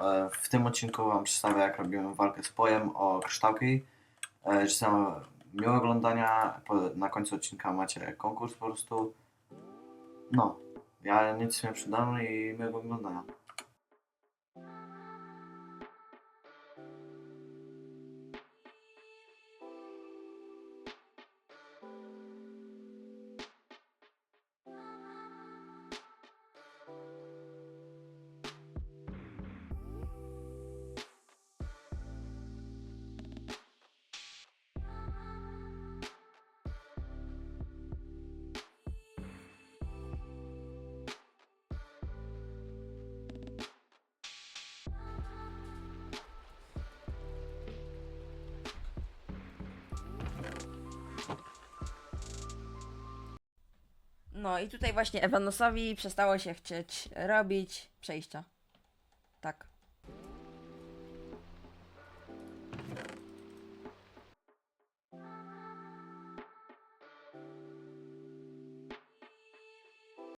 E, W tym odcinku Wam przedstawię, jak robiłem walkę z pojem o kryształki. E, Życzę miłego oglądania. Na końcu odcinka macie konkurs po prostu. No, ja nic nie przydam i miłego oglądania. No i tutaj właśnie Evanosowi przestało się chcieć robić przejścia. Tak.